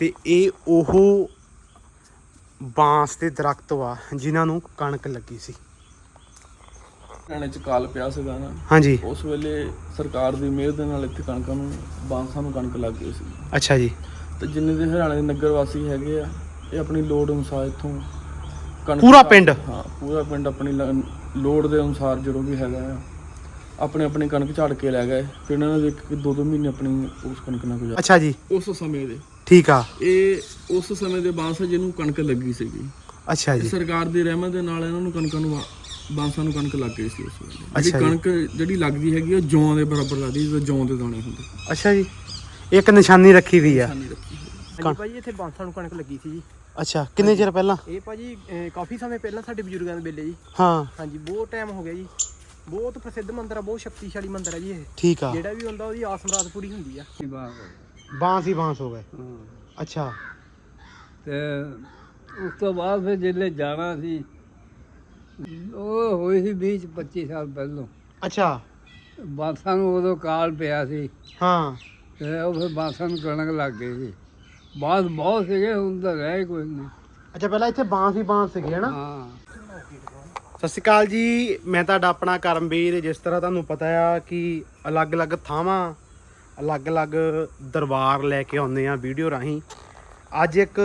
ਤੇ ਇਹ ਉਹ ਬਾਂਸ ਦੇ ਦਰਖਤ ਵਾ ਜਿਨ੍ਹਾਂ ਨੂੰ ਕਣਕ ਲੱਗੀ ਸੀ। ਹਰਿਆਣੇ ਚ ਕਾਲ ਪਿਆ ਸੀਗਾ ਨਾ। ਹਾਂਜੀ। ਉਸ ਵੇਲੇ ਸਰਕਾਰ ਦੀ ਮਿਹਰ ਦੇ ਨਾਲ ਇੱਥੇ ਕਣਕਾਂ ਨੂੰ ਬਾਂਸਾਂ ਨੂੰ ਕਣਕ ਲੱਗ ਗਈ ਸੀ। ਅੱਛਾ ਜੀ। ਤੇ ਜਿੰਨੇ ਦੇ ਹਰਿਆਣੇ ਦੇ ਨਗਰ ਵਾਸੀ ਹੈਗੇ ਆ ਇਹ ਆਪਣੀ ਲੋੜ ਅਨੁਸਾਰ ਇੱਥੋਂ ਕਣਕ ਪੂਰਾ ਪਿੰਡ? ਹਾਂ ਪੂਰਾ ਪਿੰਡ ਆਪਣੀ ਲ- ਲੋੜ ਦੇ ਅਨੁਸਾਰ ਜਦੋਂ ਵੀ ਹੈਗਾ ਆ ਆਪਣੇ ਆਪਣੀ ਕਣਕ ਝਾੜ ਕੇ ਲੈ ਗਏ। ਫਿਰ ਇਹਨਾਂ ਨੇ ਇੱਕ ਦੋ ਦੋ ਮਹੀਨੇ ਆਪਣੀ ਉਸ ਕਣਕ ਨਾਲ ਗੁਜ਼ਾਰ ਅੱਛਾ ਜੀ। ਉਸ ਸਮੇਂ ਦੇ। ਠੀਕ ਆ। ਇਹ ਉਸ ਸਮੇਂ ਦੇ ਬਾਂਸ ਆ ਜਿਹਨੂੰ ਕਣਕ ਲੱਗੀ ਸੀਗੀ। ਅੱਛਾ ਜੀ। ਸਰਕਾਰ ਦੀ ਰਹਿਮਤ ਦੇ ਨਾਲ ਇਹਨਾਂ ਨੂੰ ਕਣਕਾਂ ਨੂੰ ਬਾਂਸਾਂ ਨੂੰ ਕਣਕ ਲੱਗ ਗਈ ਸੀ ਉਸ ਵੇਲੇ। ਅੱਛਾ ਜਿਹੜੀ ਜੀ। ਕਣਕ ਜਿਹੜੀ ਲੱਗਦੀ ਹੈਗੀ ਉਹ ਜੌਂ ਦੇ ਬਰਾਬਰ ਲੱਗਦੀ ਜਿਵੇਂ ਜੌਂ ਦੇ ਦਾਣੇ ਹੁੰਦੇ। ਅੱਛਾ ਜੀ। ਇੱਕ ਨਿਸ਼ਾਨੀ ਰੱਖੀ ਵੀ ਆ। ਸਾਨੀ ਰੱਖੀ ਹੋਈ। ਹਾਂਜੀ ਭਾਜੀ ਇੱਥੇ ਬਾਂਸਾਂ ਨੂੰ ਕਣਕ ਲੱਗੀ ਸੀ ਜੀ। ਅੱਛਾ ਕਿੰਨੇ ਚਿਰ ਪਹਿਲਾਂ? ਇਹ ਭਾਜੀ ਕਾਫੀ ਸਮੇਂ ਪਹਿਲਾਂ ਸਾਡੇ ਬਜ਼ੁਰਗਾਂ ਦੇ ਵੇਲੇ ਜੀ। ਹਾਂ। ਹਾਂਜੀ ਬਹੁਤ ਟਾਈਮ ਹੋ ਗਿਆ ਜੀ। ਬਹੁਤ ਪ੍ਰਸਿੱਧ ਮੰਦਿਰ ਆ ਬਹੁਤ ਸ਼ਕਤੀਸ਼ਾਲੀ ਮੰਦਿਰ ਆ ਜੀ ਇਹ। ਠੀਕ ਆ। ਜਿਹੜਾ ਵੀ ਹੁੰਦਾ ਉਹਦੀ ਆਸ ਮੁਰਾਦ ਪੂਰੀ ਹੁੰਦੀ ਆ। ਬਾਂਸ ਹੀ ਬਾਂਸ ਹੋ ਗਏ। ਅੱਛਾ। ਤੇ ਉਸ ਤੋਂ ਬਾਅਦ ਫਿਰ ਜਿੱਲੇ ਜਾਣਾ ਸੀ ਉਹ ਹੋਈ ਸੀ 20 25 ਸਾਲ ਪਹਿਲਾਂ। ਅੱਛਾ। ਬਾਂਸਾਂ ਨੂੰ ਉਦੋਂ ਕਾਲ ਪਿਆ ਸੀ। ਹਾਂ। ਤੇ ਉਹ ਫਿਰ ਬਾਂਸਾਂ ਨੂੰ ਕਣਕ ਲੱਗ ਗਈ ਸੀ। ਬਾਂਸ ਬਹੁਤ ਸੀਗੇ ਹੁਣ ਤਾਂ ਰਹਿ ਕੋਈ ਨਹੀਂ। ਅੱਛਾ ਪਹਿਲਾਂ ਇੱਥੇ ਬਾਂਸ ਹੀ ਬਾਂਸ ਸੀਗੇ ਹਨਾ? ਹਾਂ। ਸਤਿ ਸ਼੍ਰੀ ਅਕਾਲ ਜੀ ਮੈਂ ਤੁਹਾਡਾ ਆਪਣਾ ਕਰਮਵੀਰ। ਜਿਸ ਤਰ੍ਹਾਂ ਤੁਹਾਨੂੰ ਪਤਾ ਆ ਕਿ ਅਲੱਗ-ਅਲੱਗ ਥਾਵਾਂ ਅਲੱਗ-ਅਲੱਗ ਦਰਬਾਰ ਲੈ ਕੇ ਆਉਂਦੇ ਆ ਵੀਡੀਓ ਰਾਹੀਂ। ਅੱਜ ਇੱਕ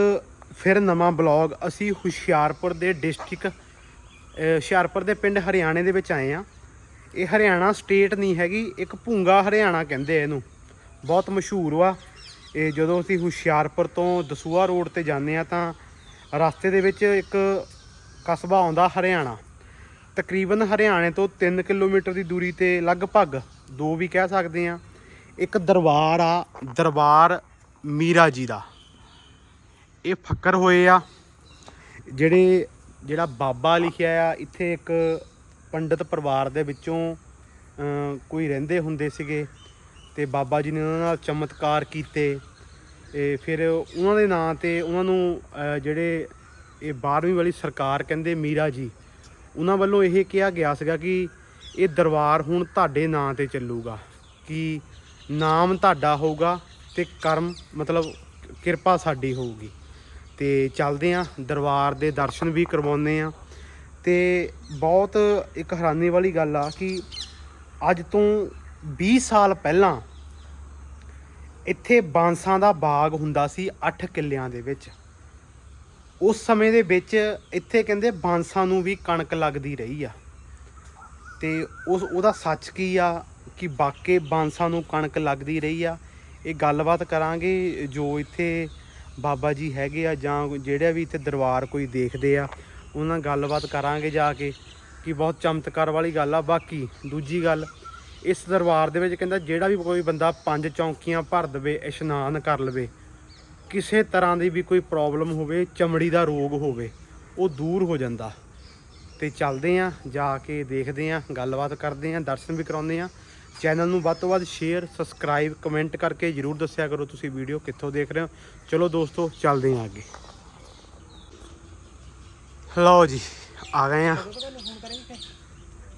ਫਿਰ ਨਵਾਂ ਬਲੌਗ ਅਸੀਂ ਹੁਸ਼ਿਆਰਪੁਰ ਦੇ ਡਿਸਟ੍ਰਿਕਟ ਹੁਸ਼ਿਆਰਪੁਰ ਦੇ ਪਿੰਡ ਹਰਿਆਣੇ ਦੇ ਵਿੱਚ ਆਏ ਆ ਇਹ ਹਰਿਆਣਾ ਸਟੇਟ ਨਹੀਂ ਹੈਗੀ, ਇੱਕ ਭੂੰਗਾ ਹਰਿਆਣਾ ਕਹਿੰਦੇ ਇਹਨੂੰ। ਬਹੁਤ ਮਸ਼ਹੂਰ ਵਾ। ਇਹ ਜਦੋਂ ਅਸੀਂ ਹੁਸ਼ਿਆਰਪੁਰ ਤੋਂ ਦਸੂਆ ਰੋਡ ਤੇ ਜਾਂਦੇ ਆ ਤਾਂ ਰਸਤੇ ਦੇ ਵਿੱਚ ਇੱਕ ਕਸਬਾ ਆਉਂਦਾ ਹਰਿਆਣਾ। ਤਕਰੀਬਨ ਹਰਿਆਣੇ ਤੋਂ 3 ਕਿਲੋਮੀਟਰ ਦੀ ਦੂਰੀ ਤੇ, ਲਗਭਗ ਦੋ ਵੀ ਕਹਿ ਸਕਦੇ ਆ ਇੱਕ ਦਰਬਾਰ ਆ, ਦਰਬਾਰ ਮੀਰਾ ਜੀ ਦਾ। ਇਹ ਫੱਕਰ ਹੋਏ ਆ। ਜਿਹੜੇ, ਜਿਹੜਾ ਬਾਬਾ ਲਿਖਿਆ ਆ, ਇੱਥੇ ਇੱਕ ਪੰਡਤ ਪਰਿਵਾਰ ਦੇ ਵਿੱਚੋਂ ਕੋਈ ਰਹਿੰਦੇ ਹੁੰਦੇ ਸੀਗੇ ਤੇ ਬਾਬਾ ਜੀ ਨੇ ਉਹਨਾਂ ਨਾਲ ਚਮਤਕਾਰ ਕੀਤੇ। ਇਹ ਫਿਰ ਉਹਨਾਂ ਦੇ ਨਾਂ ਤੇ ਉਹਨਾਂ ਨੂੰ ਜਿਹੜੇ ਇਹ 12ਵੀਂ ਵਾਲੀ ਸਰਕਾਰ ਕਹਿੰਦੇ ਮੀਰਾ ਜੀ, ਉਹਨਾਂ ਵੱਲੋਂ ਇਹ ਕਿਹਾ ਗਿਆ ਸੀਗਾ ਕਿ ਇਹ ਦਰਬਾਰ ਹੁਣ ਤੁਹਾਡੇ ਨਾਂ ਤੇ ਚੱਲੂਗਾ। ਕਿ ਨਾਮ ਤੁਹਾਡਾ ਹੋਊਗਾ ਤੇ ਕਰਮ ਮਤਲਬ ਕਿਰਪਾ ਸਾਡੀ ਹੋਊਗੀ। ਤੇ ਚੱਲਦੇ ਆ, ਦਰਬਾਰ ਦੇ ਦਰਸ਼ਨ ਵੀ ਕਰਵਾਉਂਦੇ ਆ। ਤੇ ਬਹੁਤ ਇੱਕ ਹੈਰਾਨੀ ਵਾਲੀ ਗੱਲ ਆ ਕਿ ਅੱਜ ਤੋਂ 20 ਸਾਲ ਪਹਿਲਾਂ ਇੱਥੇ ਬਾਂਸਾਂ ਦਾ ਬਾਗ ਹੁੰਦਾ ਸੀ 8 ਕਿੱਲਿਆਂ ਦੇ ਵਿੱਚ। ਉਸ ਸਮੇਂ ਦੇ ਵਿੱਚ ਇੱਥੇ ਕਹਿੰਦੇ ਬਾਂਸਾਂ ਨੂੰ ਵੀ ਕਣਕ ਲੱਗਦੀ ਰਹੀ ਆ। ਤੇ ਉਸ, ਉਹਦਾ ਸੱਚ ਕੀ ਆ? ਕਿ ਵਾਕੇ ਬਾਂਸਾਂ ਨੂੰ ਕਣਕ ਲੱਗਦੀ ਰਹੀ ਆ। ਇਹ ਗੱਲਬਾਤ ਕਰਾਂਗੇ ਜੋ ਇੱਥੇ ਬਾਬਾ ਜੀ ਹੈਗੇ ਆ ਜਾਂ ਜਿਹੜਾ ਵੀ ਇੱਥੇ ਦਰਬਾਰ ਕੋਈ ਦੇਖਦੇ ਆ, ਉਹਨਾਂ ਨਾਲ ਗੱਲਬਾਤ ਕਰਾਂਗੇ ਜਾ ਕੇ ਕਿ ਬਹੁਤ ਚਮਤਕਾਰ ਵਾਲੀ ਗੱਲ ਆ। ਬਾਕੀ ਦੂਜੀ ਗੱਲ, ਇਸ ਦਰਬਾਰ ਦੇ ਵਿੱਚ ਕਹਿੰਦਾ ਜਿਹੜਾ ਵੀ ਕੋਈ ਬੰਦਾ ਪੰਜ ਚੌਂਕੀਆਂ ਭਰ ਦਵੇ, ਇਸ਼ਨਾਨ ਕਰ ਲਵੇ, ਕਿਸੇ ਤਰ੍ਹਾਂ ਦੀ ਵੀ ਕੋਈ ਪ੍ਰੋਬਲਮ ਹੋਵੇ, ਚਮੜੀ ਦਾ ਰੋਗ ਹੋਵੇ, ਉਹ ਦੂਰ ਹੋ ਜਾਂਦਾ। ਤੇ ਚੱਲਦੇ ਆ, ਜਾ ਕੇ ਦੇਖਦੇ ਆ, ਗੱਲਬਾਤ ਕਰਦੇ ਆ, ਦਰਸ਼ਨ ਵੀ ਕਰਾਉਂਦੇ ਆ। ਚੈਨਲ ਨੂੰ ਵੱਧ ਤੋਂ ਵੱਧ ਸ਼ੇਅਰ ਸਬਸਕ੍ਰਾਈਬ ਕਮੈਂਟ ਕਰਕੇ ਜਰੂਰ ਦੱਸਿਆ ਕਰੋ ਤੁਸੀਂ ਵੀਡੀਓ ਕਿੱਥੋਂ ਦੇਖ ਰਹੇ ਹੋ। ਚਲੋ ਦੋਸਤੋ ਚੱਲਦੇ ਆ ਅੱਗੇ। ਲਓ ਜੀ ਆ ਗਏ ਆ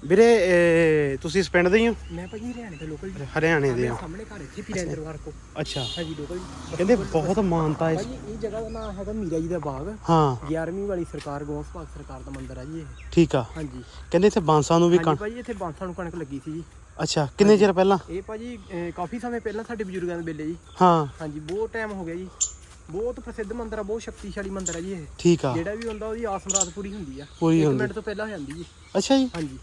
ਵੀਰੇ ਤੁਸੀਂ ਇਸ ਪਿੰਡ ਦੇ ਹੀ ਹੋ? ਮੈਂ ਭਾਜੀ ਹਰਿਆਣੇ ਦਾ ਲੋਕਲ ਹਰਿਆਣੇ ਦੇ ਹੋ। ਸਾਹਮਣੇ ਘਰ ਇੱਥੇ ਪੀਰਾਂ ਦਰਬਾਰ ਕੋ ਅੱਛਾ। ਹਾਂਜੀ ਲੋਕਲ ਕਹਿੰਦੇ ਬਹੁਤ ਮਾਨਤਾ ਇਸ ਭਾਜੀ ਇਹ ਜਗ੍ਹਾ ਦਾ ਨਾਮ ਹੈਗਾ ਮੀਰਾ ਜੀ ਦਾ ਬਾਗ। ਹਾਂ। 11ਵੀਂ ਵਾਲੀ ਸਰਕਾਰ ਗੌਸ ਭਾਗ ਸਰਕਾਰ ਦਾ ਮੰਦਿਰ ਆ ਜੀ ਇਹ। ਠੀਕ ਆ। ਹਾਂਜੀ। ਕਹਿੰਦੇ ਇੱਥੇ ਬਾਂਸਾਂ ਨੂੰ ਵੀ ਹਾਂਜੀ ਕਣ ਭਾਜੀ ਇੱਥੇ ਬਾਂਸਾਂ ਨੂੰ ਕਣਕ ਲੱਗੀ ਸੀ ਜੀ। ਅੱਛਾ ਕਿੰਨੇ ਚਿਰ ਪਹਿਲਾਂ? ਇਹ ਭਾਜੀ ਅਹ, ਕਾਫੀ ਸਮੇਂ ਪਹਿਲਾਂ ਸਾਡੇ ਬਜ਼ੁਰਗਾਂ ਦੇ ਵੇਲੇ ਜੀ। ਹਾਂ। ਹਾਂਜੀ ਬਹੁਤ ਟਾਈਮ ਹੋ ਗਿਆ ਜੀ। ਬਹੁਤ ਪ੍ਰਸਿੱਧ ਮੰਦਿਰ ਆ ਬਹੁਤ ਸ਼ਕਤੀਸ਼ਾਲੀ ਮੰਦਿਰ ਆ ਜੀ ਇਹ। ਠੀਕ ਆ। ਜਿਹੜਾ ਵੀ ਹੁੰਦਾ ਉਹਦੀ ਆਸ ਮੁਰਾਦ ਪੂਰੀ ਹੁੰਦੀ ਆ। ਪੂਰੀ ਇੱਕ ਹੁੰਦੀ। ਮਿੰਟ ਤੋਂ ਪਹਿਲਾਂ ਹੋ ਜਾਂਦੀ ਜੀ। ਅੱਛਾ ਜੀ। ਹਾਂਜੀ।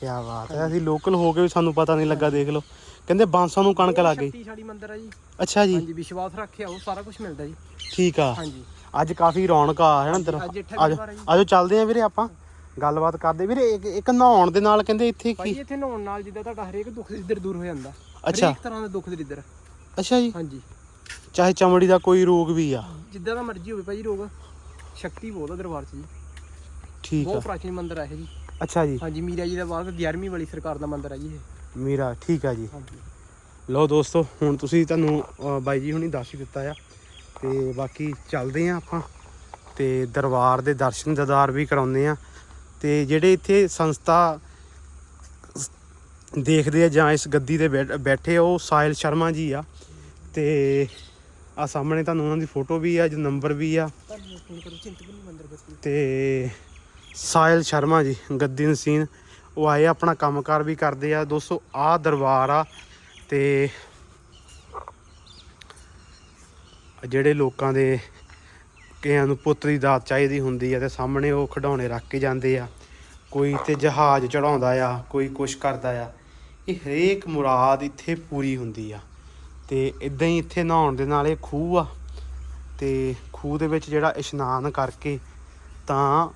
ਕੀ ਬਾਤ ਹੈ ਅਸੀਂ ਲੋਕਲ ਹੋ ਕੇ ਵੀ ਸਾਨੂੰ ਪਤਾ ਨਹੀਂ ਲੱਗਾ ਦੇਖ ਲਓ। ਕਹਿੰਦੇ ਬਾਂਸਾਂ ਨੂੰ ਕਣਕ ਲੱਗ ਗਈ। ਸ਼ਕਤੀਸ਼ਾਲੀ ਮੰਦਿਰ ਆ ਜੀ। ਅੱਛਾ ਜੀ। ਹਾਂਜੀ ਵਿਸ਼ਵਾਸ ਰੱਖਿਆ ਉਹ ਸਾਰਾ ਕੁਝ ਮਿਲਦਾ ਜੀ। ਠੀਕ ਆ। ਹਾਂਜੀ। ਅੱਜ ਕਾਫੀ ਰੌਣਕ ਆ ਹੈ ਨਾ ਅੰਦਰ ਅੱਜ ਇੱਥੇ। ਆਜੋ ਚੱਲਦੇ ਆ ਵੀਰੇ ਆਪਾਂ। ਗੱਲਬਾਤ ਕਰਦੇ। ਵੀਰੇ ਇੱਕ- ਇੱਕ ਨਹਾਉਣ ਦੇ ਨਾਲ ਕਹਿੰਦੇ ਇੱਥੇ ਭਾਈ ਕੀ ਇੱਥੇ ਨਹਾਉਣ ਨਾਲ ਜਿੱਦਾਂ ਤੁਹਾਡਾ ਹਰੇਕ ਦੁੱਖ ਦਰਿਦਰ ਦੂਰ ਹੋ ਜਾਂਦਾ। ਅੱਛਾ। ਹਰੇਕ ਤਰ੍ਹਾਂ ਦਾ ਦੁੱਖ ਦਰਿਦਰ ਅੱਛਾ ਜੀ। ਹਾਂਜੀ। ਚਾਹੇ ਚਮੜੀ ਦਾ ਕੋਈ ਰੋਗ ਵੀ ਆ। ਜਿੱਦਾਂ ਦਾ ਮਰਜ਼ੀ ਹੋਵੇ ਭਾਈ ਰੋਗ। ਸ਼ਕਤੀ ਬਹੁਤ ਆ ਦਰਬਾਰ 'ਚ ਜੀ। ਠੀਕ ਆ। ਬਹੁਤ ਪ੍ਰਾਚੀਨ ਮੰਦਿਰ ਆ ਇਹ ਜੀ। ਅੱਛਾ ਜੀ। ਹਾਂਜੀ ਮੀਰਾ ਜੀ ਦਾ ਬਾਗ 11ਵੀਂ ਵਾਲੀ ਸਰਕਾਰ ਦਾ ਮੰਦਿਰ ਆ ਜੀ ਇਹ। ਮੀਰਾ ਠੀਕ ਆ ਜੀ। ਹਾਂਜੀ। ਲਓ ਦੋਸਤੋ ਹੁਣ ਤੁਸੀਂ ਤੁਹਾਨੂੰ ਅ, ਬਾਈ ਜੀ ਹੁਣੀ ਦੱਸ ਹੀ ਦਿੱਤਾ ਆ। ਤੇ ਬਾਕੀ ਚੱਲਦੇ ਆ ਆਪਾਂ। ਤੇ ਦਰਬਾਰ ਦੇ ਦਰਸ਼ਨ ਦਦਾਰ ਵੀ ਕਰਾਉਂਦੇ ਆ। ਤੇ ਜਿਹੜੇ ਇੱਥੇ ਸੰਸਥਾ ਦੇਖਦੇ ਆ ਜਾਂ ਇਸ ਗੱਦੀ ਤੇ ਬੈਠ- ਬੈਠੇ ਆ, ਉਹ ਸਾਇਲ ਸ਼ਰਮਾ ਜੀ ਆ। ਤੇ ਆ ਸਾਹਮਣੇ ਤੁਹਾਨੂੰ ਉਹਨਾਂ ਦੀ ਫੋਟੋ ਵੀ ਆ ਜੋ ਨੰਬਰ ਵੀ ਆ। ਤੁਹਾਨੂੰ ਤੇ ਸਾਹਿਲ ਸ਼ਰਮਾ ਜੀ ਗੱਦੀ ਨਸੀਨ ਉਹ ਆਏ ਆ, ਆਪਣਾ ਕੰਮਕਾਰ ਵੀ ਕਰਦੇ ਆ। ਦੋਸਤੋ ਆ ਦਰਬਾਰ ਆ ਤੇ ਜਿਹੜੇ ਲੋਕਾਂ ਦੇ ਕਈਆਂ ਨੂੰ ਪੁੱਤ ਦੀ ਦਾਤ ਚਾਹੀਦੀ ਹੁੰਦੀ ਆ ਤੇ ਸਾਹਮਣੇ ਉਹ ਖਿਡੌਣੇ ਰੱਖ ਕੇ ਜਾਂਦੇ ਆ। ਕੋਈ ਤੇ ਜਹਾਜ਼ ਚੜਾਉਂਦਾ ਆ, ਕੋਈ ਕੁਛ ਕਰਦਾ ਆ। ਇਹ ਹਰੇਕ ਮੁਰਾਦ ਇੱਥੇ ਪੂਰੀ ਹੁੰਦੀ ਆ। ਤੇ ਇਦਾਂ ਹੀ ਇੱਥੇ ਨਹਾਉਣ ਦੇ ਨਾਲ ਇਹ ਖੂਹ ਆ। ਤੇ ਖੂਹ ਦੇ ਵਿੱਚ ਜਿਹੜਾ ਇਸ਼ਨਾਨ ਕਰਕੇ ਤਾਂ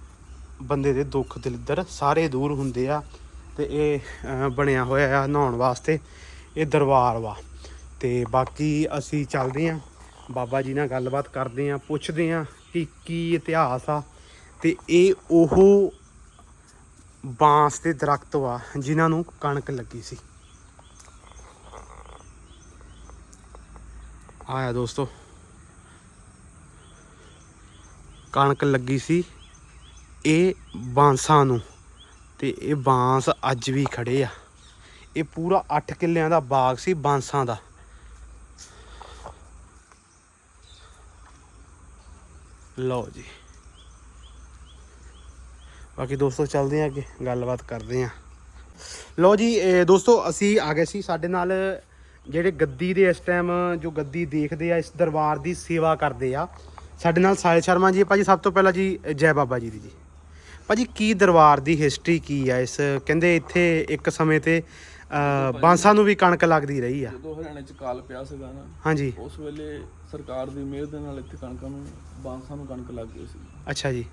ਬੰਦੇ ਦੇ ਦੁੱਖ ਦਲਿੱਦਰ ਸਾਰੇ ਦੂਰ ਹੁੰਦੇ ਆ ਤੇ ਇਹ ਬਣਿਆ ਹੋਇਆ ਆ ਨਹਾਉਣ ਵਾਸਤੇ। ਇਹ ਦਰਬਾਰ ਵਾ। ਤੇ ਬਾਕੀ ਅਸੀਂ ਚੱਲਦੇ ਆ। ਬਾਬਾ ਜੀ ਨਾਲ ਗੱਲਬਾਤ ਕਰਦੇ ਆ, ਪੁੱਛਦੇ ਆ। ਕਿ, ਕੀ ਇਤਿਹਾਸ ਆ। ਤੇ ਇਹ ਉਹ ਬਾਂਸ ਦੇ ਦਰਖਤ ਵਾ ਜਿਨ੍ਹਾਂ ਨੂੰ ਕਣਕ ਲੱਗੀ ਸੀ। ਆਇਆ ਦੋਸਤੋ। ਕਣਕ ਲੱਗੀ ਸੀ ਇਹ ਬਾਂਸਾਂ ਨੂੰ, ਤੇ ਇਹ ਬਾਂਸ ਅੱਜ ਵੀ ਖੜੇ ਆ। ਇਹ ਪੂਰਾ 8 ਕਿੱਲਿਆਂ ਦਾ ਬਾਗ ਸੀ ਬਾਂਸਾਂ ਦਾ। ਲਓ ਜੀ। ਬਾਕੀ ਦੋਸਤੋ ਚੱਲਦੇ ਆ ਅੱਗੇ, ਗੱਲਬਾਤ ਕਰਦੇ ਆ ਲਓ ਜੀ ਦੋਸਤੋ ਅਸੀਂ ਆ ਗਏ ਸੀ ਸਾਡੇ ਨਾਲ, ਜਿਹੜੇ ਗੱਦੀ ਦੇ ਇਸ ਟਾਈਮ ਜੋ ਗੱਦੀ ਦੇਖਦੇ ਆ, ਇਸ ਦਰਬਾਰ ਦੀ ਸੇਵਾ ਕਰਦੇ ਆ। ਸਾਡੇ ਨਾਲ ਸਾਹਿਲ ਸ਼ਰਮਾ ਜੀ, ਭਾਜੀ ਸਭ ਤੋਂ ਪਹਿਲਾਂ ਜੀ, ਜੈ ਬਾਬਾ ਜੀ ਦੀ ਜੀ। ਭਾਜੀ, ਕੀ ਦਰਬਾਰ ਦੀ ਹਿਸਟਰੀ ਕੀ ਆ ਇਸ? ਕਹਿੰਦੇ ਇੱਥੇ ਇੱਕ ਸਮੇਂ ਤੇ ਬਾਂਸਾਂ ਨੂੰ ਵੀ ਕਣਕ ਲੱਗਦੀ ਰਹੀ ਆ। ਜਦੋਂ ਹਰਿਆਣੇ ਚ ਕਾਲ ਪਿਆ ਸੀਗਾ ਨਾ ਹਾਂਜੀ। ਉਸ ਵੇਲੇ ਸਰਕਾਰ ਦੀ ਮਿਹਰ ਦੇ ਨਾਲ ਇੱਥੇ ਕਣਕਾਂ ਨੂੰ ਬਾਂਸਾਂ ਨੂੰ ਕਣਕ ਲੱਗ ਗਈ ਸੀ। ਅੱਛਾ ਜੀ।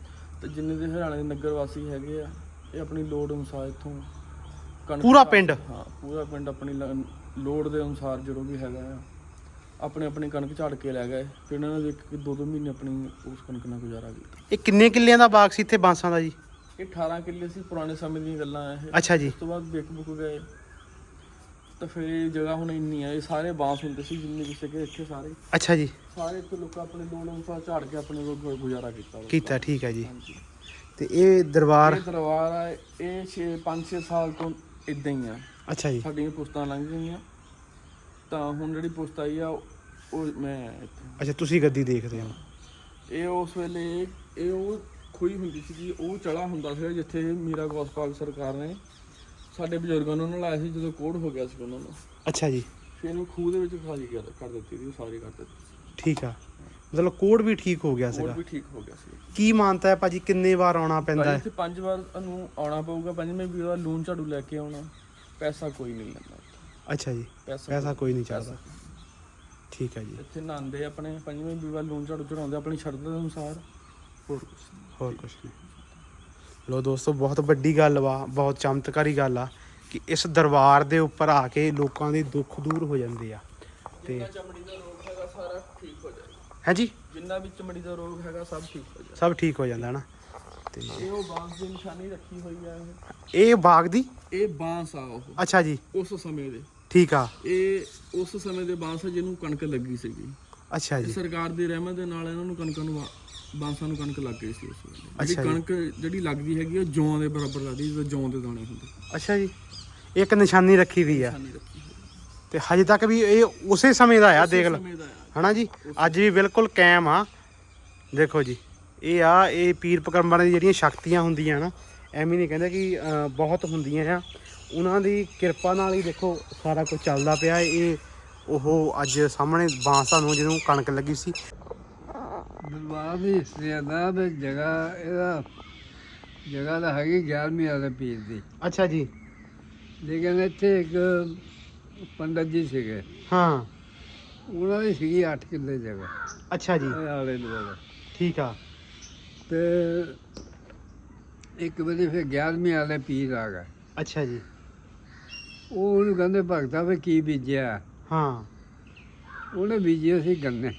ਤੇ ਜਿੰਨੇ ਦੇ ਹਰਿਆਣੇ ਦੇ ਨਗਰ ਵਾਸੀ ਹੈਗੇ ਆ ਇਹ ਆਪਣੀ ਲੋੜ ਅਨੁਸਾਰ ਇੱਥੋਂ ਕਣਕ ਪੂਰਾ ਪਿੰਡ? ਹਾਂ ਪੂਰਾ ਪਿੰਡ ਆਪਣੀ ਲੋੜ ਦੇ ਅਨੁਸਾਰ ਜਦੋਂ ਵੀ ਹੈਗਾ ਆ ਆਪਣੇ ਆਪਣੀ ਕਣਕ ਝਾੜ ਕੇ ਲੈ ਗਏ। ਫਿਰ ਇਹਨਾਂ ਨੇ ਇੱਕ ਦੋ ਦੋ ਮਹੀਨੇ ਆਪਣੀ ਉਸ ਕਣਕ ਨਾਲ ਗੁਜ਼ਾਰਾ ਕੀਤਾ। ਇਹ ਕਿੰਨੇ ਕਿੱਲਿਆਂ ਦਾ ਬਾਗ ਸੀ ਇੱਥੇ ਬਾਂਸਾਂ ਦਾ ਜੀ? ਇਹ 18 ਕਿੱਲੇ ਸੀ ਪੁਰਾਣੇ ਸਮੇਂ ਦੀਆਂ ਗੱਲਾਂ ਆ ਇਹ। ਅੱਛਾ ਜੀ। ਉਸ ਤੋਂ ਬਾਅਦ ਵਿਕ ਬੁੱਕ ਗਏ। ਤਾਂ ਫਿਰ ਇਹ ਜਗ੍ਹਾ ਹੁਣ ਇੰਨੀ ਆ ਇਹ ਸਾਰੇ ਬਾਂਸ ਹੁੰਦੇ ਸੀ ਜਿੰਨੇ ਵੀ ਸੀਗੇ ਇੱਥੇ ਸਾਰੇ। ਅੱਛਾ ਜੀ। ਸਾਰੇ ਇੱਥੇ ਲੋਕਾਂ ਆਪਣੇ ਲੋੜ ਅਨੁਸਾਰ ਝਾੜ ਕੇ ਆਪਣੇ ਗੁ- ਗੁਜ਼ਾਰਾ ਕੀਤਾ ਵਾ। ਕੀਤਾ ਠੀਕ ਹੈ ਜੀ। ਹਾਂਜੀ। ਤੇ ਇਹ ਦਰਬਾਰ ਇਹ ਦਰਬਾਰ ਆ ਇਹ 6 5-6 ਸਾਲ ਤੋਂ ਇਦਾਂ ਹੀ ਆ। ਅੱਛਾ ਜੀ। ਸਾਡੀਆਂ ਪੁਸਤਾਂ ਲੰਘ ਗਈਆਂ। ਤਾਂ ਹੁਣ ਜਿਹੜੀ ਪੁਸਤ ਆਈ ਆ ਉਹ ਮੈਂ ਇੱਥੇ ਅੱਛਾ ਤੁਸੀਂ ਗੱਦੀ ਦੇਖਦੇ ਹੋ। ਇਹ ਉਸ ਵੇਲੇ ਇਹ ਉਹ ਖੂਹੀ ਹੁੰਦੀ ਸੀ ਉਹ ਚੜਾ ਹੁੰਦਾ ਸੀ ਜਿੱਥੇ ਮੀਰਾ ਗੋਸਪਾਲ ਸਰਕਾਰ ਨੇ ਸਾਡੇ ਬਜ਼ੁਰਗਾਂ ਨੂੰ ਲਾਇਆ ਸੀ ਜਦੋਂ ਕੋਡ ਹੋ ਗਿਆ ਸੀ ਉਹਨਾਂ ਨੂੰ। ਅੱਛਾ ਜੀ। ਫਿਰ ਇਹਨੂੰ ਖੂਹ ਦੇ ਵਿੱਚ ਖਾਲੀ ਕਰ ਕਰ ਦਿੱਤੀ ਸੀ ਉਹ ਸਾਰੀ ਕਰ ਦਿੱਤੀ ਠੀਕ ਆ। ਮਤਲਬ ਕੋਡ ਵੀ ਠੀਕ ਹੋ ਗਿਆ ਕੋਡ ਸੀਗਾ ਵੀ ਠੀਕ ਹੋ ਗਿਆ ਸੀ। ਕੀ ਮਾਨਤਾ ਹੈ ਭਾਜੀ ਕਿੰਨੇ ਵਾਰ ਆਉਣਾ ਪੈਂਦਾ ਭਾਈ ਹੈ? ਇੱਥੇ ਪੰਜ ਵਾਰ ਤੁਹਾਨੂੰ ਆਉਣਾ ਪਊਗਾ ਪੰਜਵੇਂ ਵੀਰ ਦਾ ਲੂਣ ਝਾੜੂ ਲੈ ਕੇ ਆਉਣਾ। ਪੈਸਾ ਕੋਈ ਨਹੀਂ ਲੈਂਦਾ। ਅੱਛਾ ਜੀ ਪੈਸਾ ਕੋਈ ਨਹੀਂ ਚਾਹਦਾ ਠੀਕ ਹੈ ਜੀ। ਇੱਥੇ ਨਹਾਉਂਦੇ ਆਪਣੇ ਪੰਜਵੇਂ ਵੀਰ ਦਾ ਲੂਣ ਝਾੜੂ ਚੜਾਉਂਦੇ ਆਪਣੀ ਸ਼ਰਧਾ ਦੇ ਅਨੁਸਾਰ। ਹੋਰ ਕੁਛ ਨਹੀਂ। ਹੋਰ ਕੁਝ ਨਹੀਂ। ਲੋ ਦੋਸਤੋ ਬਹੁਤ ਵੱਡੀ ਗੱਲ ਵਾ ਬਹੁਤ ਚਮਤਕਾਰੀ ਗੱਲ ਆ ਕਿ ਇਸ ਦਰਬਾਰ ਦੇ ਉੱਪਰ ਆ ਕੇ ਲੋਕਾਂ ਦੇ ਦੁੱਖ ਦੂਰ ਹੋ ਜਾਂਦੇ ਆ। ਤੇ ਜਿੰਨਾ ਚਮੜੀ ਦਾ ਰੋਗ ਹੈਗਾ ਸਾਰਾ ਠੀਕ ਹੋ ਜਾਏਗਾ ਹੈ ਜੀ? ਜਿੰਨਾ ਵੀ ਚਮੜੀ ਦਾ ਰੋਗ ਹੈਗਾ ਸਭ ਠੀਕ ਹੋ ਜਾਏਗਾ ਸਭ ਠੀਕ ਹੋ ਜਾਂਦਾ ਨਾ। ਤੇ ਇਹ ਉਹ ਬਾਂਸ ਦੀ ਨਿਸ਼ਾਨੀ ਰੱਖੀ ਹੋਈ ਆ ਇਹ। ਬਾਗ ਦੀ? ਇਹ ਬਾਂਸ ਆ ਉਹ। ਅੱਛਾ ਜੀ। ਉਸ ਸਮੇਂ ਦੇ। ਠੀਕ ਆ। ਇਹ ਉਸ ਸਮੇਂ ਦੇ ਬਾਂਸ ਜਿਹਨੂੰ ਕਣਕ ਲੱਗੀ ਸੀਗੀ। ਅੱਛਾ ਜੀ। ਸਰਕਾਰ ਦੀ ਰਹਿਮਤ ਦੇ ਨਾਲ ਇਹਨਾਂ ਨੂੰ ਕਣਕਾਂ ਨੂੰ ਬਾਂਸਾਂ ਨੂੰ ਕਣਕ ਲੱਗ ਗਈ ਸੀ ਉਸ ਵੇਲੇ। ਅੱਛਾ ਜੀ। ਕਣਕ ਜਿਹੜੀ ਲੱਗਦੀ ਹੈਗੀ ਉਹ ਜੌਂ ਦੇ ਬਰਾਬਰ ਲੱਗਦੀ ਜਦੋਂ ਜੌਂ ਦੇ ਦਾਣੇ ਹੁੰਦੇ। ਅੱਛਾ ਜੀ। ਇੱਕ ਨਿਸ਼ਾਨੀ ਰੱਖੀ ਵੀ ਆ। ਰੱਖੀ। ਤੇ ਹਜੇ ਤੱਕ ਵੀ ਇਹ ਉਸੇ ਸਮੇਂ ਦਾ ਆ ਦੇਖ ਲਓ। ਸਮੇਂ ਦਾ ਆ। ਹਨਾ ਜੀ? ਅੱਜ ਵੀ ਬਿਲਕੁਲ ਕਾਇਮ ਆ। ਦੇਖੋ ਜੀ ਇਹ ਆ ਇਹ ਪੀਰ ਪਕਰਮਾਂ ਦੀ ਜਿਹੜੀਆਂ ਸ਼ਕਤੀਆਂ ਹੁੰਦੀਆਂ ਨਾ ਐਵੇਂ ਨਹੀਂ ਕਹਿੰਦੇ ਕਿ ਅਹ, ਬਹੁਤ ਹੁੰਦੀਆਂ ਆ ਉਹਨਾਂ ਦੀ ਕਿਰਪਾ ਨਾਲ ਹੀ ਦੇਖੋ ਸਾਰਾ ਕੁਝ ਚੱਲਦਾ ਪਿਆ। ਇਹ ਉਹ ਅੱਜ ਸਾਹਮਣੇ ਬਾਂਸਾਂ ਨੂੰ ਜਿਹਨੂੰ ਕਣਕ ਲੱਗੀ ਸੀ। ਦਰਬਾਰ ਦੀ ਹਿਸਟਰੀ ਦਾ ਜਗ੍ਹਾ ਇਹਦਾ ਜਗ੍ਹਾ ਤਾਂ ਹੈਗੀ 11ਵੀਂ ਵਾਲੇ ਪੀਰ ਦੀ। ਅੱਛਾ ਜੀ। ਲੇਕਿਨ ਇੱਥੇ ਇੱਕ ਪੰਡਤ ਜੀ ਸੀਗੇ। ਹਾਂ। ਉਹਨਾਂ ਦੀ ਸੀਗੀ 8 ਕਿੱਲੇ ਜਗ੍ਹਾ। ਅੱਛਾ ਜੀ। ਆਲੇ ਦੁਆਲੇ। ਠੀਕ ਆ। ਤੇ ਇੱਕ ਵਾਰੀ ਫਿਰ 11ਵੀਂ ਵਾਲੇ ਪੀਰ ਆ ਗਏ। ਅੱਛਾ ਜੀ। ਉਹ ਉਹਨੂੰ ਕਹਿੰਦੇ ਭਗਤਾ ਵੀ ਕੀ ਬੀਜਿਆ? ਹਾਂ। ਉਹਨੇ ਬੀਜਿਆ ਸੀ ਗੰਨੇ।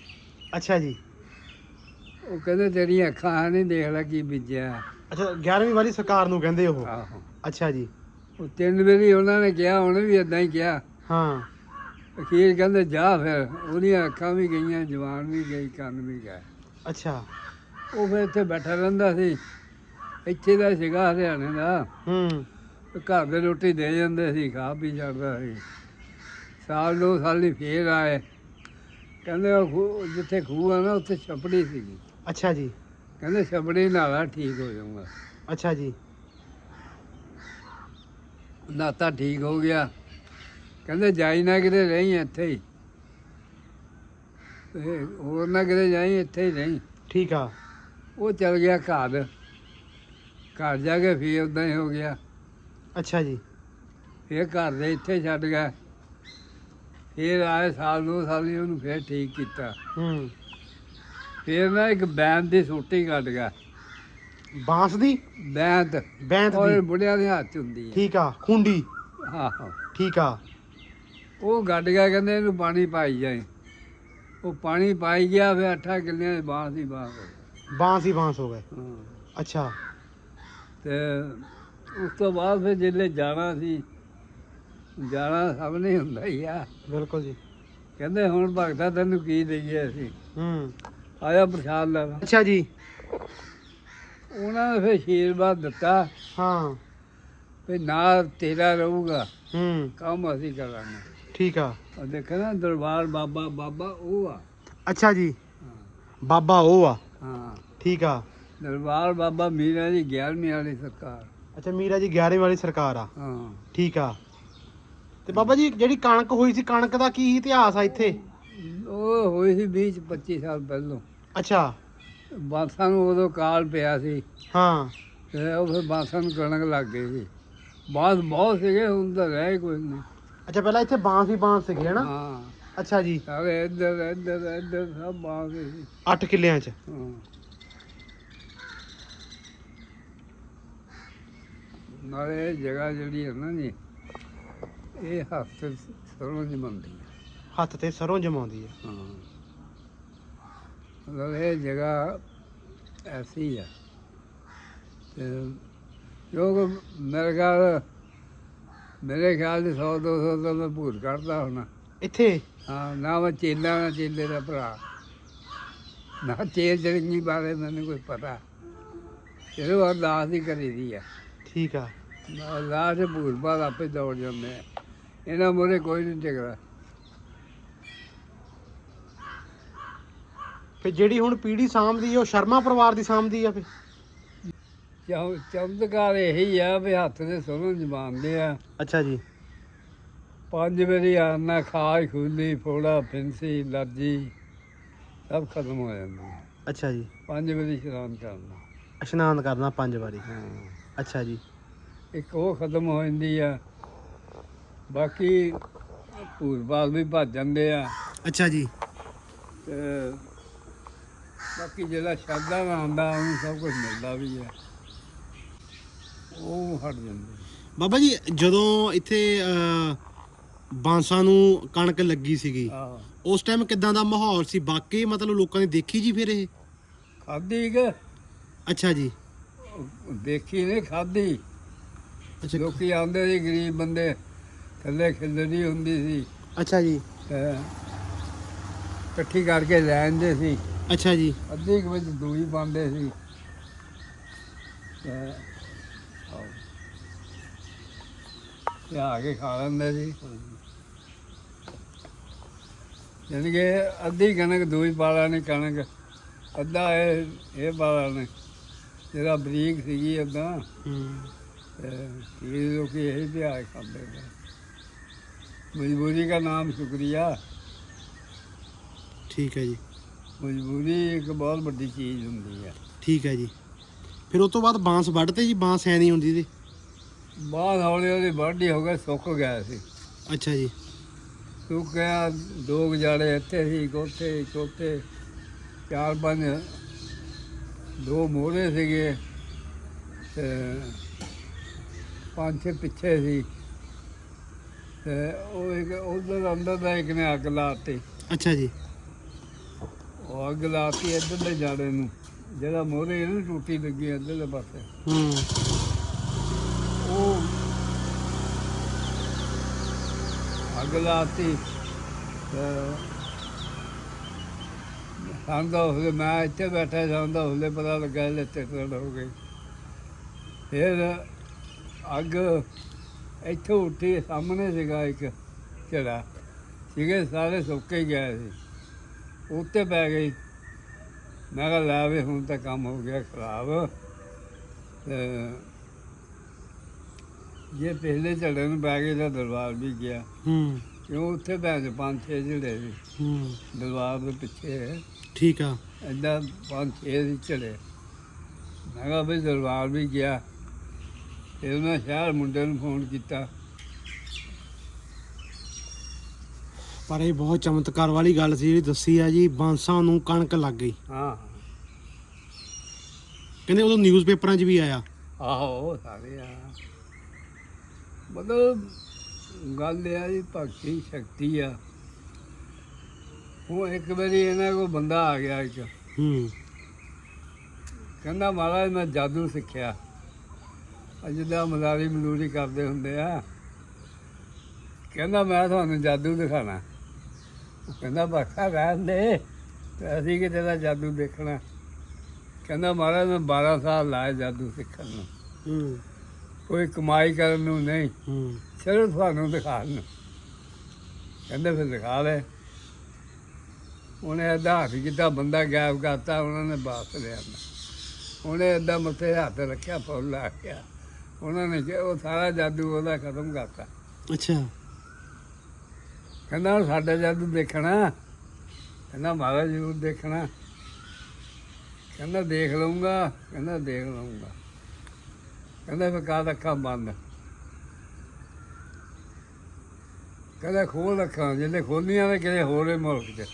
ਅੱਛਾ ਜੀ। ਉਹ ਕਹਿੰਦੇ ਤੇਰੀਆਂ ਅੱਖਾਂ ਨਹੀਂ ਦੇਖ ਲੈ ਕੀ ਬੀਜਿਆ। ਅੱਛਾ 11ਵੀਂ ਵਾਲੀ ਸਰਕਾਰ ਨੂੰ ਕਹਿੰਦੇ ਉਹ? ਆਹੋ। ਅੱਛਾ ਜੀ। ਉਹ ਤਿੰਨ ਵਾਰੀ ਉਹਨਾਂ ਨੇ ਕਿਹਾ ਉਹਨੇ ਵੀ ਇਦਾਂ ਹੀ ਕਿਹਾ। ਹਾਂ। ਅਖੀਰ ਕਹਿੰਦੇ ਜਾ ਫਿਰ ਉਹਦੀਆਂ ਅੱਖਾਂ ਵੀ ਗਈਆਂ ਜਵਾਨ ਵੀ ਗਈ ਕੰਨ ਵੀ ਗਏ। ਅੱਛਾ। ਉਹ ਫਿਰ ਇੱਥੇ ਬੈਠਾ ਰਹਿੰਦਾ ਸੀ। ਇੱਥੇ ਦਾ ਸੀਗਾ ਹਰਿਆਣੇ ਦਾ। ਹੂੰ। ਘਰ ਦੇ ਰੋਟੀ ਦੇ ਜਾਂਦੇ ਸੀ ਖਾ ਪੀ ਛੱਡਦਾ ਸੀ। ਸਾਲ ਦੋ ਸਾਲ ਹੀ ਫੇਰ ਆਏ। ਕਹਿੰਦੇ ਉਹ ਖੂਹ- ਜਿੱਥੇ ਖੂਹ ਆ ਨਾ ਉੱਥੇ ਛਪੜੀ ਸੀਗੀ। ਅੱਛਾ ਜੀ। ਕਹਿੰਦੇ ਛਪੜੀ ਨਾਲਾ ਠੀਕ ਹੋ ਜਾਊਗਾ। ਅੱਛਾ ਜੀ। ਨਾਤਾ ਠੀਕ ਹੋ ਗਿਆ। ਕਹਿੰਦੇ ਜਾਈ ਨਾ ਕਿਤੇ ਰਹੀ ਇੱਥੇ ਹੀ। ਤੇ ਹੋਰ ਨਾ ਕਿਤੇ ਜਾਈ ਇੱਥੇ ਹੀ ਰਹੀ। ਠੀਕ ਆ। ਉਹ ਚਲ ਗਿਆ ਘਰ। ਘਰ ਜਾ ਕੇ ਫੇਰ ਉਦਾਂ ਹੀ ਹੋ ਗਿਆ। ਅੱਛਾ ਜੀ। ਫੇਰ ਘਰ ਦੇ ਇੱਥੇ ਛੱਡ ਗਿਆ। ਫੇਰ ਆਏ ਸਾਲ ਦੋ ਸਾਲ ਹੀ ਉਹਨੂੰ ਫੇਰ ਠੀਕ ਕੀਤਾ। ਹੂੰ। ਫੇਰ ਨਾ ਇੱਕ ਬੈਂਦ ਦੀ ਸੋਟੀ ਕੱਢ ਗਿਆ ਬਾਂਸ ਦੀ? ਬੈਂਦ ਬੈਂਤ ਉਹ ਦੀ ਬੁੜਿਆਂ ਦੇ ਹੱਥ 'ਚ ਹੁੰਦੀ ਹੈ ਠੀਕ ਆ ਖੁੰਡੀ। ਹਾਂ ਹਾਂ ਠੀਕ ਆ। ਉਹ ਗੱਡ ਗਿਆ ਕਹਿੰਦੇ ਇਹਨੂੰ ਪਾਣੀ ਪਾਈ ਜਾਏ ਉਹ ਪਾਣੀ ਪਾਈ ਗਿਆ ਫਿਰ ਅੱਠਾਂ ਕਿੱਲਿਆਂ ਦੀ ਬਾਂਸ ਦੀ ਬਾਂਸ ਹੋ ਗਈ। ਬਾਂਸ ਹੀ ਬਾਂਸ ਹੋ ਗਏ। ਹਾਂ। ਅੱਛਾ। ਤੇ ਉਸ ਤੋਂ ਬਾਅਦ ਫਿਰ ਜਿੱਲੇ ਜਾਣਾ ਸੀ ਜਾਣਾ ਸਭ ਨੇ ਹੁੰਦਾ ਹੀ ਆ। ਬਿਲਕੁਲ ਜੀ। ਕਹਿੰਦੇ ਹੁਣ ਭਗਤਾ ਤੈਨੂੰ ਕੀ ਦਈਏ ਅਸੀਂ? ਹੂੰ। ਆਇਆ ਪ੍ਰਸ਼ਾਦ ਲੈ ਲਾ ਅੱਛਾ ਜੀ। ਉਹਨਾਂ ਨੇ ਫਿਰ ਆਸ਼ੀਰਵਾਦ ਦਿੱਤਾ ਹਾਂ। ਵੀ ਨਾ ਤੇਰਾ ਰਹੂਗਾ। ਹੂੰ। ਕੰਮ ਅਸੀਂ ਕਰਾਂਗੇ। ਠੀਕ ਆ। ਉਹ ਦੇਖਿਆ ਨਾ ਦਰਬਾਰ ਬਾਬਾ ਬਾਬਾ ਉਹ ਆ। ਅੱਛਾ ਜੀ। ਬਾਬਾ ਉਹ ਆ। ਹਾਂ। ਠੀਕ ਆ। ਦਰਬਾਰ ਬਾਬਾ ਮੀਰਾ ਦੀ 11ਵੀਂ ਵਾਲੀ ਸਰਕਾਰ। ਅੱਛਾ ਮੀਰਾ ਜੀ 11ਵੀਂ ਵਾਲੀ ਸਰਕਾਰ ਆ। ਹਾਂ। ਠੀਕ ਆ। ਤੇ ਬਾਬਾ ਜੀ ਜਿਹੜੀ ਕਣਕ ਹੋਈ ਸੀ ਕਣਕ ਦਾ ਕੀ ਇਤਿਹਾਸ ਆ ਇੱਥੇ? ਉਹ ਹੋਈ ਸੀ 20 25 ਸਾਲ ਪਹਿਲੋਂ। ਅੱਛਾ। ਬਾਸਾਂ ਨੂੰ ਉਦੋਂ ਕਾਲ ਪਿਆ ਸੀ। ਹਾਂ। ਤੇ ਉਹ ਫਿਰ ਬਾਸਾਂ ਨੂੰ ਕਣਕ ਲੱਗ ਗਈ ਸੀ। ਬਾਸ ਬਹੁਤ ਸੀਗੇ ਹੁਣ ਤਾਂ ਰਹਿ ਕੋਈ ਨਹੀਂ। ਅੱਛਾ ਪਹਿਲਾਂ ਇੱਥੇ ਬਾਂਸ ਹੀ ਬਾਂਸ ਸੀਗੇ ਹਨਾ? ਹਾਂ। ਅੱਛਾ ਜੀ। ਸਾਰੇ ਇੱਧਰ ਇੱਧਰ ਇੱਧਰ ਸਭ ਬਾਸ ਸੀ। 8 ਕਿੱਲਿਆਂ 'ਚ। ਹਾਂ। ਨਾਲੇ ਇਹ ਜਗ੍ਹਾ ਜਿਹੜੀ ਹੈ ਨਾ ਜੀ ਇਹ ਹੱਥ ਸਰੋਂ ਜਮੰਦੀ ਹੈ ਹੱਥ ਤੇ ਸਰੋਂ ਜਮਾਉਂਦੀ ਹੈ। ਹਾਂ। ਮਤਲਬ ਇਹ ਜਗ੍ਹਾ ਐਸੀ ਹੈ ਤੇ ਜੋ ਕਿ ਮੇਰੇ ਖਿਆਲ ਮੇਰੇ ਖਿਆਲ ਦੇ 100 200 ਤਾਂ ਮੈਂ ਭੂਤ ਕੱਢਦਾ ਹੋਣਾ। ਇੱਥੇ? ਹਾਂ ਨਾ ਮੈਂ ਚੇਲਾ ਨਾ ਚੇਲੇ ਦਾ ਭਰਾ। ਨਾ ਚੇਲ ਚੜੰਗੀ ਬਾਰੇ ਮੈਨੂੰ ਕੋਈ ਪਤਾ। ਚਲੋ ਅਰਦਾਸ ਹੀ ਕਰੀ ਦੀ ਆ। ਠੀਕ ਆ। ਅਰਦਾਸ ਦੇ ਭੂਤ ਬਾਅਦ ਆਪੇ ਦੌੜ ਜਾਂਦੇ ਆ। ਇਹਨਾਂ ਮੋਰੇ ਕੋਈ ਨਹੀਂ ਟਿਕਦਾ ਫਿਰ ਜਿਹੜੀ ਹੁਣ ਪੀੜੀ ਸਾਂਭਦੀ ਹੈ ਉਹ ਸ਼ਰਮਾ ਪਰਿਵਾਰ ਦੀ ਸਾਂਭਦੀ ਆ ਫਿਰ। ਚਮ- ਚਮਤਕਾਰ ਇਹੀ ਆ ਵੀ ਹੱਥ ਦੇ ਸੋਹਣ ਜਮਾਉਂਦੇ ਆ। ਅੱਛਾ ਜੀ। ਪੰਜ ਵਾਰੀ ਆਨਾ ਖਾਜ ਖੁੱਲੀ ਫੋੜਾ ਫਿੰਸੀ ਲੱਜੀ ਸਭ ਖਤਮ ਹੋ ਜਾਂਦੀ ਅੱਛਾ ਜੀ। ਪੰਜ ਵਾਰੀ ਇਸ਼ਨਾਨ ਕਰਨਾ। ਇਸ਼ਨਾਨ ਕਰਨਾ ਪੰਜ ਵਾਰੀ। ਹਾਂ। ਅੱਛਾ ਜੀ। ਇੱਕ ਉਹ ਖਤਮ ਹੋ ਜਾਂਦੀ ਆ। ਬਾਕੀ ਭੂਤ ਬਾਲ ਵੀ ਭੱਜ ਜਾਂਦੇ ਆ। ਅੱਛਾ ਜੀ। ਤੇ ਬਾਕੀ ਜਿਹੜਾ ਸ਼ਰਧਾ ਨਾਲ ਆਉਂਦਾ ਉਹਨੂੰ ਸਭ ਕੁਝ ਮਿਲਦਾ ਵੀ ਹੈ। ਉਹ ਹਟ ਜਾਂਦੇ। ਬਾਬਾ ਜੀ ਜਦੋਂ ਇੱਥੇ ਬਾਂਸਾਂ ਨੂੰ ਕਣਕ ਲੱਗੀ ਸੀਗੀ ਉਸ ਟਾਈਮ ਕਿਦਾਂ ਦਾ ਮਾਹੌਲ ਸੀ? ਬਾਕੀ ਮਤਲਬ ਲੋਕਾਂ ਨੇ ਦੇਖੀ ਜੀ ਫਿਰ ਇਹ? ਖਾਦੀ ਕਿ? ਅੱਛਾ ਜੀ। ਦੇਖੀ ਨਹੀਂ ਖਾਦੀ ਅੱਛਾ। ਲੋਕੀ ਆਉਂਦੇ ਸੀ ਗਰੀਬ ਬੰਦੇ ਥੱਲੇ ਖਿਲਰੀ ਹੁੰਦੀ ਸੀ। ਅੱਛਾ ਜੀ। ਤੇ ਇਕੱਠੀ ਕਰਕੇ ਲੈ ਆਉਂਦੇ ਸੀ। ਅੱਛਾ ਜੀ। ਅੱਧੀ ਕੁ ਵਿੱਚ ਦੂਈ ਪਾਉਂਦੇ ਸੀ। ਤੇ ਆਓ। ਤੇ ਆ ਕੇ ਖਾ ਲੈਂਦੇ ਸੀ। ਯਾਨੀ ਕਿ ਅੱਧੀ ਕਣਕ ਦੂਈ ਪਾਲਾ ਨੇ ਕਣਕ ਅੱਧਾ ਇਹ ਇਹ ਪਾਲਾ ਨੇ ਜਿਹੜਾ ਬਰੀਕ ਸੀਗੀ ਅੱਧਾ ਹੂੰ। ਇਹ ਲੋਕੀ ਇਹ ਪਿਆ ਖਾਂਦੇ ਨੇ। ਮਜਬੂਰੀ ਦਾ ਨਾਮ ਸ਼ੁਕਰੀਆ। ਠੀਕ ਹੈ ਜੀ। ਮਜਬੂਰੀ ਇੱਕ ਬਹੁਤ ਵੱਡੀ ਚੀਜ਼ ਹੁੰਦੀ ਹੈ ਠੀਕ ਹੈ ਜੀ। ਫਿਰ ਉਸ ਤੋਂ ਬਾਅਦ ਬਾਂਸ ਵੱਢਤੇ ਜੀ? ਬਾਂਸ ਐ ਨਹੀਂ ਹੁੰਦੀ ਤੇ ਬਾਅਦ ਹੌਲੀ ਹੌਲੀ ਵਾਢੀ ਹੋ ਗਈ ਸੁੱਕ ਗਿਆ ਸੀ। ਅੱਛਾ ਜੀ। ਸੁੱਕ ਗਿਆ ਦੋ ਗਜਾੜੇ ਇੱਥੇ ਸੀ ਕੋਠੇ ਚੌਥੇ ਚਾਰ ਪੰਜ ਦੋ ਮੋਹਰੇ ਸੀਗੇ ਤੇ ਪੰਜ ਛੇ ਪਿੱਛੇ ਸੀ। ਤੇ ਉਹ ਇੱਕ ਉਧਰ ਅੰਦਰ ਦਾ ਇੱਕ ਨੇ ਅੱਗ ਲਾਤੀ ਅੱਛਾ ਜੀ। ਉਹ ਅੱਗ ਲਾਤੀ ਇੱਧਰ ਦੇ ਜਾੜੇ ਨੂੰ। ਜਿਹੜਾ ਮੋਹਰੇ ਇਹਨੂੰ ਟੂਟੀ ਲੱਗੀ ਇੱਧਰਲੇ ਪਾਸੇ। ਹੂੰ। ਉਹ ਅੱਗ ਲਾਤੀ। ਤੇ ਸੰਦਾ ਹੋਵੇ ਮੈਂ ਇੱਥੇ ਬੈਠਾ ਸੰਦਾ ਹੋਵੇ ਪਤਾ ਲੱਗਾ ਲੈ ਤੇ ਹੋ ਗਈ। ਫਿਰ ਅੱਗ ਇੱਥੋਂ ਉੱਠੀ ਸਾਹਮਣੇ ਸੀਗਾ ਇੱਕ ਝੜਾ। ਸੀਗੇ ਸਾਰੇ ਸੁੱਕੇ ਗਏ ਸੀ। ਉੱਤੇ ਪੈ ਗਈ। ਮੈਂ ਕਿਹਾ ਲੈ ਵੀ ਹੁਣ ਤਾਂ ਕੰਮ ਹੋ ਗਿਆ ਖਰਾਬ। ਜੇ ਪਹਿਲੇ ਝੜੇ ਨੂੰ ਪੈ ਗਏ ਤਾਂ ਦਰਬਾਰ ਵੀ ਗਿਆ। ਹੂੰ। ਕਿਉਂ? ਉੱਥੇ ਭੈਣ ਚੋਦ ਪੰਜ ਛੇ ਜਿਹੜੇ ਸੀ ਹੂੰ। ਦਰਬਾਰ ਦੇ ਪਿੱਛੇ। ਠੀਕ ਆ। ਏਦਾਂ ਪੰਜ ਛੇ ਦੀ ਝੜੇ। ਮੈਂ ਕਿਹਾ ਵੀ ਦਰਬਾਰ ਵੀ ਗਿਆ। ਫਿਰ ਉਹਨਾਂ ਸ਼ਹਿਰ ਮੁੰਡੇ ਨੂੰ ਫੋਨ ਕੀਤਾ। ਪਰ ਇਹ ਬਹੁਤ ਚਮਤਕਾਰ ਵਾਲੀ ਗੱਲ ਸੀ ਜਿਹੜੀ ਦੱਸੀ ਆ ਜੀ ਬਾਂਸਾਂ ਨੂੰ ਕਣਕ ਲੱਗ ਗਈ। ਹਾਂ। ਕਹਿੰਦੇ ਉਦੋਂ ਨਿਊਜ਼ਪੇਪਰਾਂ 'ਚ ਵੀ ਆਇਆ। ਆਹੋ ਸਾਰੇ ਆ। ਮਤਲਬ ਗੱਲ ਇਹ ਆ ਜੀ ਭਗਤੀ ਸ਼ਕਤੀ ਆ। ਉਹ ਇੱਕ ਵਾਰੀ ਇਹਨਾਂ ਕੋਲ ਬੰਦਾ ਆ ਗਿਆ ਇੱਕ। ਹੂੰ। ਕਹਿੰਦਾ ਮਹਾਰਾਜ ਮੈਂ ਜਾਦੂ ਸਿੱਖਿਆ। ਅੱਜ ਦਾ ਮਜ਼ਾਰੀ ਮਲੂਰੀ ਕਰਦੇ ਹੁੰਦੇ ਆ। ਕਹਿੰਦਾ ਮੈਂ ਤੁਹਾਨੂੰ ਜਾਦੂ ਦਿਖਾਣਾ। ਕਹਿੰਦਾ ਬਾਖਾ ਰਹਿਣ ਦੇ। ਤੇ ਅਸੀਂ ਕਿਤੇ ਦਾ ਜਾਦੂ ਦੇਖਣਾ। ਕਹਿੰਦਾ ਮਹਾਰਾਜ ਮੈਂ 12 ਸਾਲ ਲਾਏ ਜਾਦੂ ਸਿੱਖਣ ਨੂੰ। ਹੂੰ। ਕੋਈ ਕਮਾਈ ਕਰਨ ਨੂੰ ਨਹੀਂ। ਹੂੰ। ਸਿਰਫ ਤੁਹਾਨੂੰ ਦਿਖਾਉਣ ਨੂੰ। ਕਹਿੰਦੇ ਫਿਰ ਦਿਖਾ ਲੈ ਉਹਨੇ ਅੱਧਾ ਹੱਥ ਕੀਤਾ ਬੰਦਾ ਗਾਇਬ ਕਰਤਾ ਉਹਨਾਂ ਨੇ ਬਾਸ ਲਿਆ। ਉਹਨੇ ਅੱਧਾ ਮੱਥੇ ਹੱਥ ਰੱਖਿਆ ਫੁੱਲ ਲਾ ਗਿਆ ਉਹਨਾਂ ਨੇ ਉਹ ਸਾਰਾ ਜਾਦੂ ਉਹਦਾ ਖਤਮ ਕਰਤਾ। ਅੱਛਾ। ਕਹਿੰਦਾ ਹੁਣ ਸਾਡਾ ਜਾਦੂ ਦੇਖਣਾ। ਕਹਿੰਦਾ ਮਹਾਰਾਜ ਜ਼ਰੂਰ ਦੇਖਣਾ। ਕਹਿੰਦਾ ਦੇਖ ਲਊਂਗਾ, ਕਹਿੰਦਾ ਦੇਖ ਲਊਂਗਾ। ਕਹਿੰਦਾ ਫਿਰ ਕਾਹ ਅੱਖਾਂ ਬੰਦ? ਕਹਿੰਦਾ ਖੋਲ ਅੱਖਾਂ ਜਿਹਨੇ ਖੋਲੀਆਂ ਨੇ ਕਿਤੇ ਹੋਰੇ ਮੁਲਕ 'ਚ।